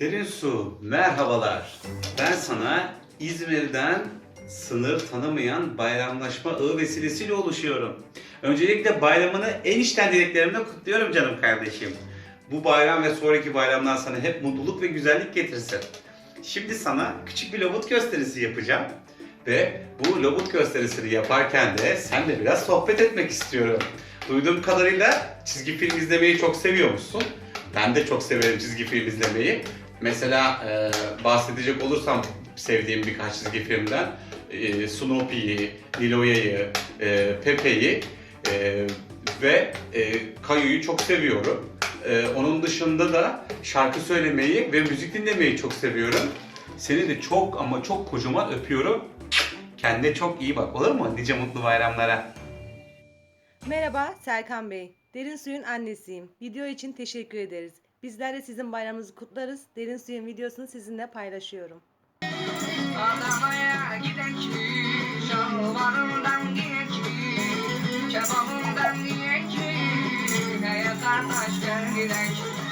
Derin su, merhabalar. Ben sana İzmir'den sınır tanımayan bayramlaşma ağı vesilesiyle oluşuyorum. Öncelikle bayramını en içten dileklerimle kutluyorum canım kardeşim. Bu bayram ve sonraki bayramlar sana hep mutluluk ve güzellik getirsin. Şimdi sana küçük bir lobut gösterisi yapacağım. Ve bu lobut gösterisini yaparken de sen de biraz sohbet etmek istiyorum. Duyduğum kadarıyla çizgi film izlemeyi çok seviyormuşsun. Ben de çok severim çizgi film izlemeyi. Mesela e, bahsedecek olursam sevdiğim birkaç çizgi filmden e, Snoopy'yi, Niloya'yı, e, Pepe'yi e, ve e, Kayu'yu çok seviyorum. E, onun dışında da şarkı söylemeyi ve müzik dinlemeyi çok seviyorum. Seni de çok ama çok kocaman öpüyorum. Kendine çok iyi bak olur mu? Nice mutlu bayramlara. Merhaba Serkan Bey. Derin Suyun annesiyim. Video için teşekkür ederiz. Bizler de sizin bayramınızı kutlarız. Derin Suyun videosunu sizinle paylaşıyorum. Adamaya gidek ki, şalvarımdan giyek ki, kebabımdan yiyek ki, neye kardeş gel gidek.